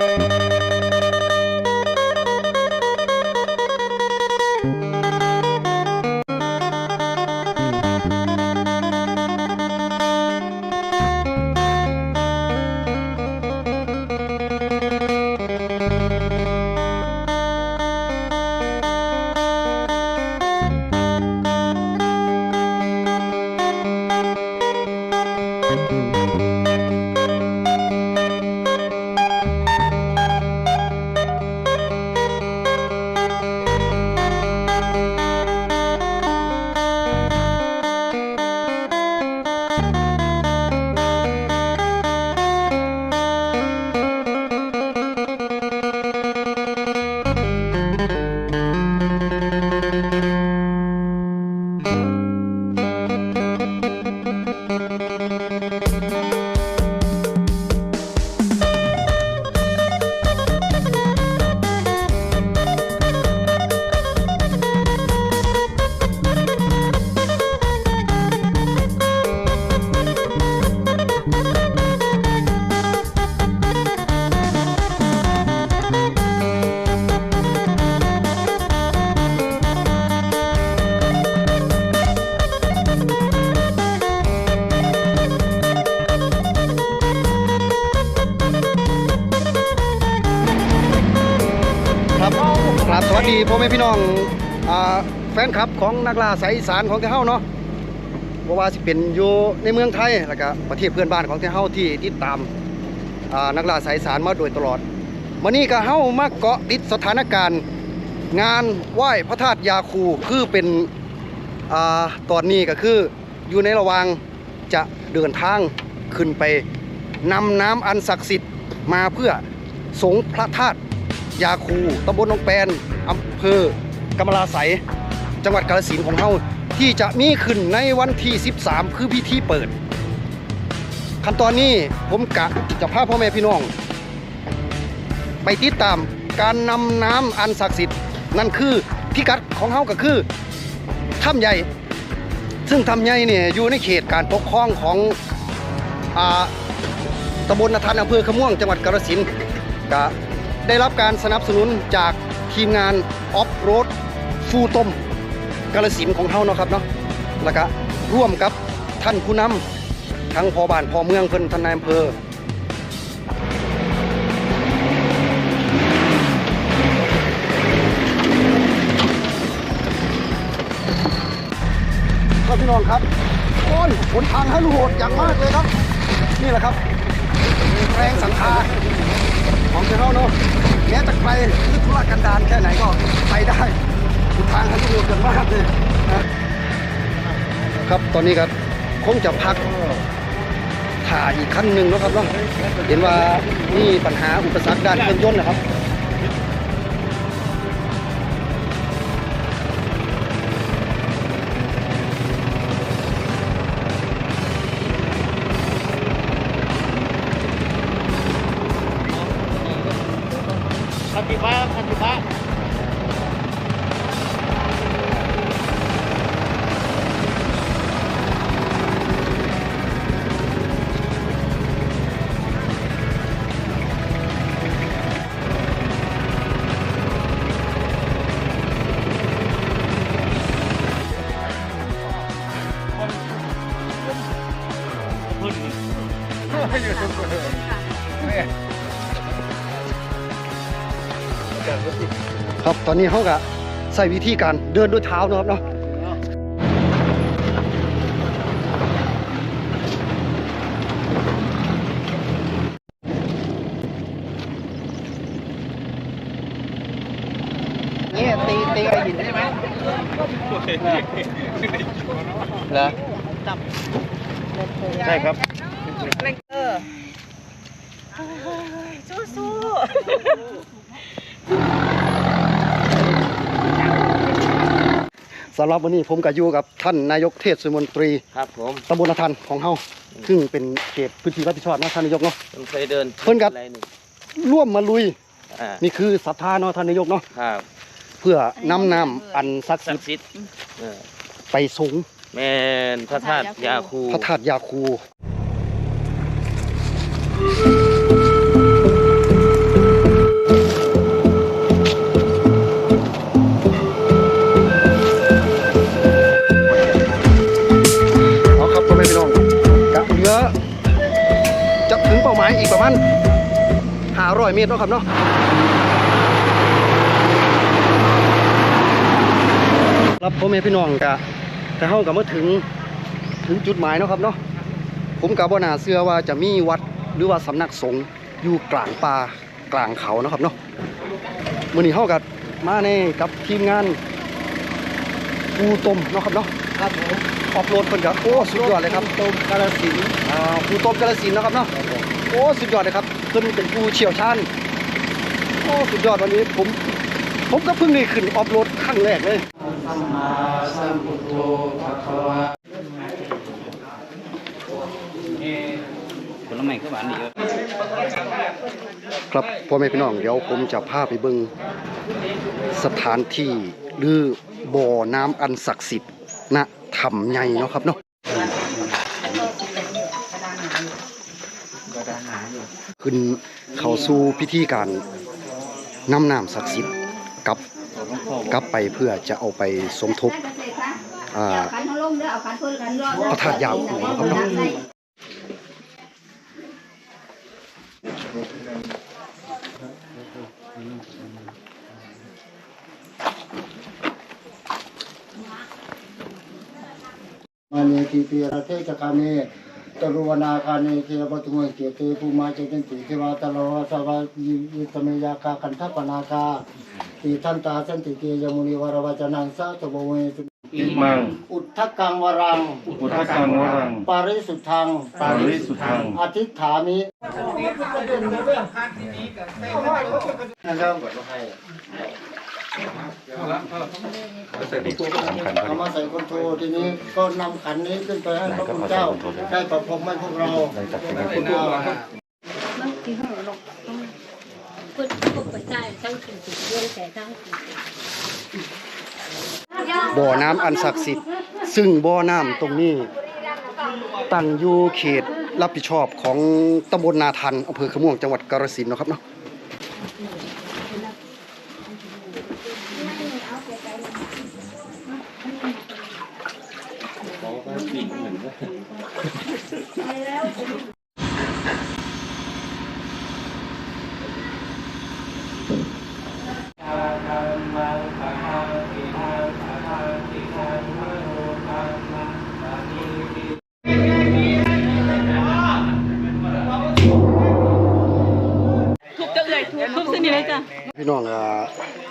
ครั พ่อแม่พี่น้องอแฟนคลับของนักล่าสายอีสานของเฮาเนาะบ่ว่าสิเป็นอยู่ในเมืองไทยแล้วก็ประเทศเพื่อนบ้านของเฮาที่ติดตามนักล่าสายอีสานมาโดยตลอดวันนี้ก็เฮามาเกาะติดสถานการณ์ งานไหว้พระธาตุยาคูคือเป็นอตอนนี้ก็คืออยู่ในระหว่างจะเดินทางขึ้นไปนำน้ำอันศักดิ์สิทธิ์มาเพื่อสงฆ์พระธาตุ ยาคูตำบลหนองแปนอำเภอกำมะลาไสจังหวัดกาฬสินธุ์ของเฮาที่จะมีขึ้นในวันที่ 13 คือพิธีเปิด ขั้นตอนนี้ผมกะจะพาพ่อแม่พี่น้อง ไปติดตามการนำน้ำอันศักดิ์สิทธิ์นั่นคือพิกัดของเฮาก็คือถ้ำใหญ่ ซึ่งถ้ำใหญ่เนี่ยอยู่ในเขตการปกครองของอ่าตำบลนาทานอำเภอขม่วงจังหวัดกาฬสินธุ์กะ ได้รับการสนับสนุนจากทีมงานออฟโรดฟูต้มกาลสินของเฮาเนาะครับเนาะแล้วก็ร่วมกับท่านผู้นำทั้งพอบ้านพอเมืองเพิ่นท่านนายอำเภอครับพี่น้องครับโอ้ยหนทางฮัลโหดอย่างมากเลยครับ นี่แหละครับ แรงสังขาร ของเจ้าเนาะแม้จะไกลหรือทุรกันดารแค่ไหนก็ไปได้ทุกทางทันทุกกันมากเลยนะครับตอนนี้ครับคงจะพักถ่ายอีกขั้นหนึ่งนะครับเนาะเห็นว่านี่ปัญหาอุปสรรคด้านเครื่องยนต์นะครับ ครับตอนนี้เขาก็ใส่วิธีการเดินด้วยเท้าเนาะครับเนาะนี่ตีตีกระหินใช่ไหมเหรอใช่ครับเออ สู้สู้สำหรับวันนี้ผมก็อยู่กับท่านนายกเทศมนตรีครับผมตำบลนาทันของเฮาซึ่งเป็นเขตพื้นที่รับผิดชอบเนาะท่านนายกเนาะผมเคยเดินเพิ่นครับอะไรนี่ร่วมมาลุยอ่านี่คือศรัทธาเนาะท่านนายกเนาะครับเพื่อนำน้ำอันศักดิ์ศัสิกทธิ์ดิ์สิทธิ์เออไปสงฆ์แม่นพระธาตุยาคู พระธาตุยาคู 500เมตรเนาะครับเนาะรับพ่อแม่พี่น้องกะแต่เฮาก็มาถึงถึงจุดหมายเนาะครับเนาะผมกับบ่น่าเชื่อว่าจะมีวัดหรือว่าสำนักสงฆ์อยู่กลางป่ากลางเขาเนาะครับเนาะมื้อนี้เฮาก็มาในกับทีมงานปูต้มเนาะครับเนาะครับผมออฟโรดเพิ่นก็โอ้สุดยอดเลยครับต้มกาลสินธุ์อ่าปูต้มกาฬสินธุ์เนาะครับเนาะ โอ้สุดยอดเลยครับเพิ่นเป็นผู้เชี่ยวชาญโอ้สุดยอดวันนี้ผมผมก็เพิ่งได้ขึ้นออฟโรดครั้งแรกเลยผลไม้ก็หวานดีเยอะครับพ่อแม่พี่น้องเดี๋ยวผมจะพาไปเบิ่งสถานที่หรือบ่อน้ำอันศักดิ์สิทธิ์ณถ้ำใหญ่เนาะครับเนาะ ขึ้นเข้าสู่พิธีการนำน้ำศักดิ์สิทธิ์กลับกลับไปเพื่อจะเอาไปสมทบอ่าพระธาตุยาวหัวครับเนาะมาเนติปีระเทศกาเน ตรุวนาคาเนเทวตุมเกเตภูมาเจตินติเทวาตโลสวายิตเมยาคาคันทัปนาคาติทันตาสันติเกยมุนิวรวจนังสาตโบเวตุอิมัง อุทธกังวรัง อุทธกังวรัง ปาริสุทธัง ปาริสุทธังอธิษฐามินะครับ สำคัญเอามาใส่คนโททีนี้ก็นำขันนี้ขึ้นไปให้พระคุณเจ้า ได้ประพรมให้พวกเราคุณพ่อมันที่ห้องลงพิ่นก็ไปใช้ทั้งสิ่งที่เรื่องแต่ทั้งบ่อน้ำอันศักดิ์สิทธิ์ ซึ่งบ่อน้ำตรงนี้ ตั้งอยู่เขตรับผิดชอบของตำบลนาทันอำเภอขะม่วงจังหวัดกาฬสินธุ์เนาะครับเนาะ ไปแล้วทุกจะเอ่ยทุกทุกสิ่งนี้เลยจ้ะพี่น้องอ่า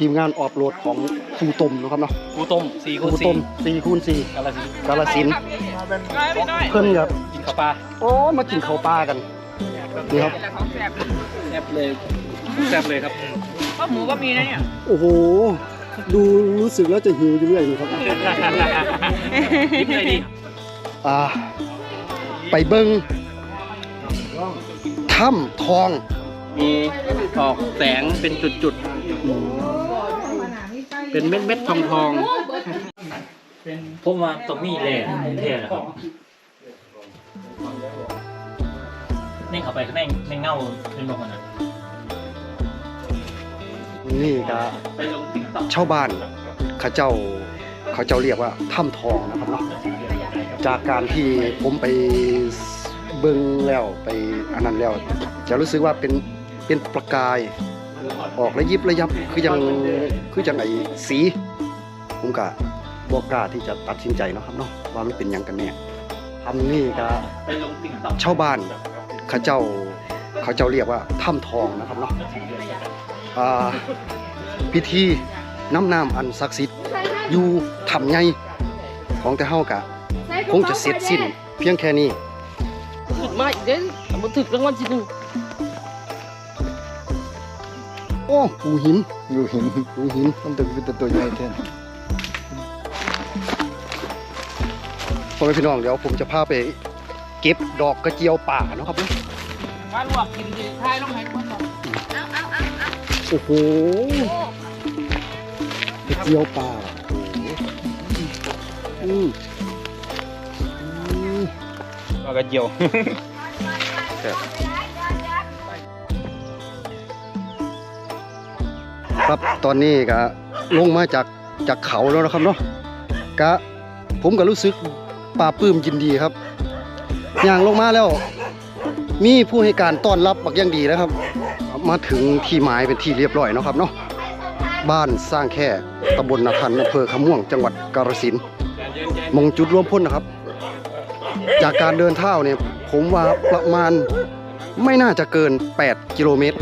ทีมงานออฟโรดของครูตมเนาะครับเนาะกูต้มสี่คคูรูณตสี่ม4คูณ4กาลสินธุ์กาฬสินธุ์เพิ่นครับกินข้าวปลาโอ้มากินข้าวปลากันนี่ครับ แซ่บเลยแซ่บเลยครับข้าวหมูก็มีนะเนี่ยโอ้โห ดูรู้สึกแล้วจะหิวอยู่เรื่อยนี่ครับ ยิ้มเลยดิอ่า ไปเบิ่งถ้ำทองมีออกแสงเป็นจุดๆ เป็นเม็ดเม็ดๆทองทองผมว่าต้องมีแหล่แท้นะครับเน่งเข้าไปก็แม่งแม่งเง่าเป็นบอกว่านะนี่ก็ไปลงติ๊กต็อกชาวบ้านเขาเจ้าเขาเจ้าเรียกว่าถ้ำทองนะครับเนาะจากการที่ผมไปเบิ่งแล้วไปอันนั้นแล้ว จะรู้สึกว่าเป็นเป็นประกาย ออกระยิบระยับคือยังคือจังไอ้สีผมก็บอกกล้าที่จะตัดสินใจเนาะครับเนาะว่ามันเป็นยังกันแน่ทำนี่ก็ไปลงติ๊กต็อกชาวบ้านเขาเจ้าเขาเจ้าเรียกว่าถ้ำทองนะครับเนาะอ่าพิธีน้ำน้ำอันศักดิ์สิทธิ์อยู่ถ้ำใหญ่ของแต่เฮากะคงจะเสร็จสิ้นเพียงแค่นี้ถึกมาอีกเด้นมันถึกรางวัลที่หนึ่ง โอ้ปูหินอยู่หินปูหินมันตึกเป็นตัวใหญ่แท้พ่อแม่พี่น้องเดี๋ยวผมจะพาไปเก็บดอกกระเจียวป่าเนาะครับเนาะมาลวกกินดีทายลงให้คนบอกโอ้โหกระเจียวป่าโอ้โหอืมอืมแล้วก็เจียว ครับตอนนี้ก็ลงมาจากจากเขาแล้วนะครับเนาะกะผมก็รู้สึกปลาปลื้มยินดีครับย่างลงมาแล้ว มีผู้ให้การต้อนรับบักย่างดีนะครับ มาถึงที่หมายเป็นที่เรียบร้อยนะครับเนาะบ้านสร้างแค่ตำบลนาทันอำเภอขม่วงจังหวัดกาฬสินธุ์มงจุดรวมพลนะครับ จากการเดินเท้าเนี่ยผมว่าประมาณไม่น่าจะเกิน 8 กิโลเมตร